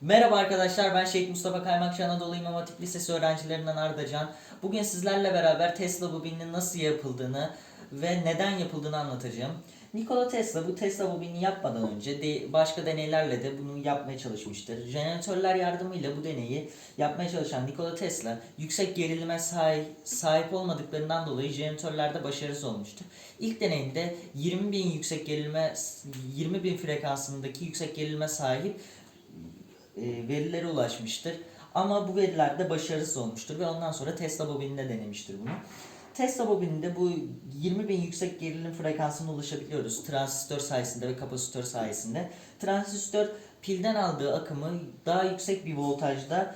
Merhaba arkadaşlar ben Şehit Mustafa Kaymakçı Anadolu İmam Hatip Lisesi öğrencilerinden Arda Can. Bugün sizlerle beraber Tesla bobininin nasıl yapıldığını ve neden yapıldığını anlatacağım. Nikola Tesla bu Tesla bobini yapmadan önce de başka deneylerle de bunu yapmaya çalışmıştır. Jeneratörler yardımıyla bu deneyi yapmaya çalışan Nikola Tesla yüksek gerilime sahip, sahip olmadıklarından dolayı jeneratörlerde başarısız olmuştur. İlk deneyinde 20 bin yüksek gerilime 20 bin frekansındaki yüksek gerilime sahip e, verilere ulaşmıştır. Ama bu verilerde başarısız olmuştur ve ondan sonra Tesla bobininde denemiştir bunu. Tesla bobininde bu 20 bin yüksek gerilim frekansına ulaşabiliyoruz transistör sayesinde ve kapasitör sayesinde. Transistör pilden aldığı akımı daha yüksek bir voltajda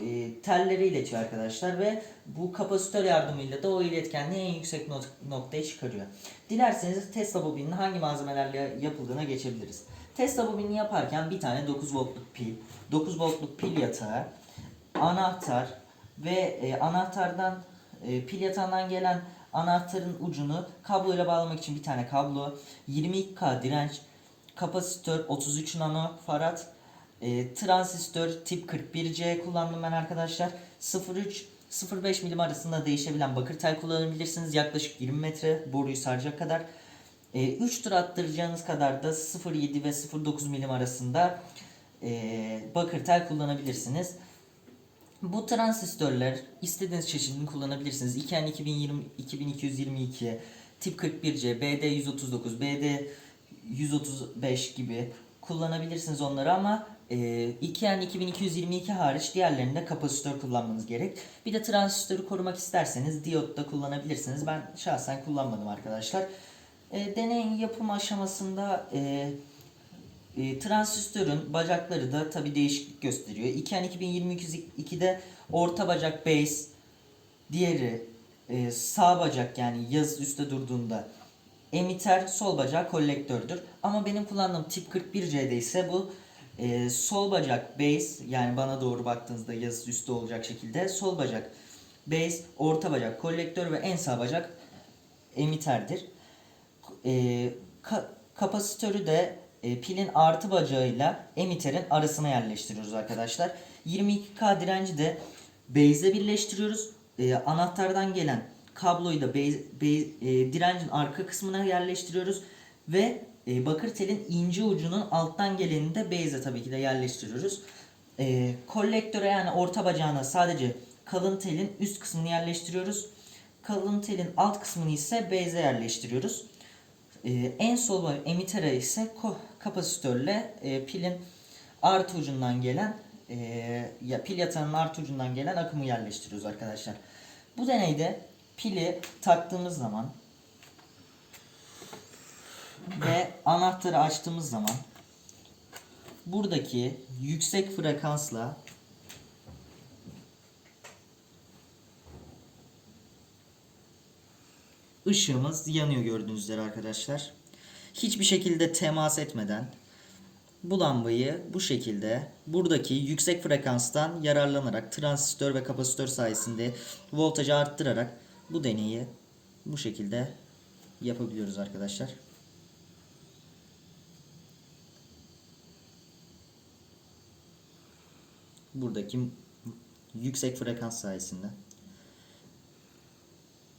e, tellere iletiyor arkadaşlar ve bu kapasitör yardımıyla da o iletkenliği en yüksek nok- noktaya çıkarıyor. Dilerseniz Tesla bobininin hangi malzemelerle yapıldığına geçebiliriz. Tesla bobini yaparken bir tane 9 voltluk pil, 9 voltluk pil yatağı, anahtar ve e, anahtardan e, pil yatağından gelen anahtarın ucunu kabloyla bağlamak için bir tane kablo, 22K direnç, kapasitör 33 nano farad, e, transistör tip 41C kullandım ben arkadaşlar. 03 0.5 milim arasında değişebilen bakır tel kullanabilirsiniz. Yaklaşık 20 metre boruyu saracak kadar. 3 tur attıracağınız kadar da 0.7 ve 0.9 milim arasında e, bakır tel kullanabilirsiniz. Bu transistörler istediğiniz çeşidini kullanabilirsiniz. IKEN 2020 2222, tip 41C, BD 139, BD 135 gibi kullanabilirsiniz onları ama e, IKEN 2222 hariç diğerlerinde kapasitör kullanmanız gerek. Bir de transistörü korumak isterseniz diyot da kullanabilirsiniz. Ben şahsen kullanmadım arkadaşlar. E, deneyin yapım aşamasında e, e, transistörün bacakları da tabi değişiklik gösteriyor. İken 2022'de orta bacak base, diğeri e, sağ bacak yani yaz üstte durduğunda emitter, sol bacak kolektördür. Ama benim kullandığım tip 41C'de ise bu e, sol bacak base yani bana doğru baktığınızda yazı üstte olacak şekilde sol bacak base, orta bacak kolektör ve en sağ bacak emitterdir. E, ka- kapasitörü de e, pilin artı bacağıyla emiterin arasına yerleştiriyoruz arkadaşlar. 22K direnci de base'e birleştiriyoruz. E, anahtardan gelen kabloyu da base, base, e, direncin arka kısmına yerleştiriyoruz. Ve e, bakır telin ince ucunun alttan gelenini de base'e tabii ki de yerleştiriyoruz. E, kolektöre yani orta bacağına sadece kalın telin üst kısmını yerleştiriyoruz. Kalın telin alt kısmını ise base'e yerleştiriyoruz. Ee, en sol var emitere ise kapasitörle e, pilin artı ucundan gelen e, ya pil yatağının artı ucundan gelen akımı yerleştiriyoruz arkadaşlar. Bu deneyde pili taktığımız zaman ve anahtarı açtığımız zaman buradaki yüksek frekansla ışığımız yanıyor gördüğünüz üzere arkadaşlar. Hiçbir şekilde temas etmeden bu lambayı bu şekilde buradaki yüksek frekanstan yararlanarak transistör ve kapasitör sayesinde voltajı arttırarak bu deneyi bu şekilde yapabiliyoruz arkadaşlar. Buradaki yüksek frekans sayesinde.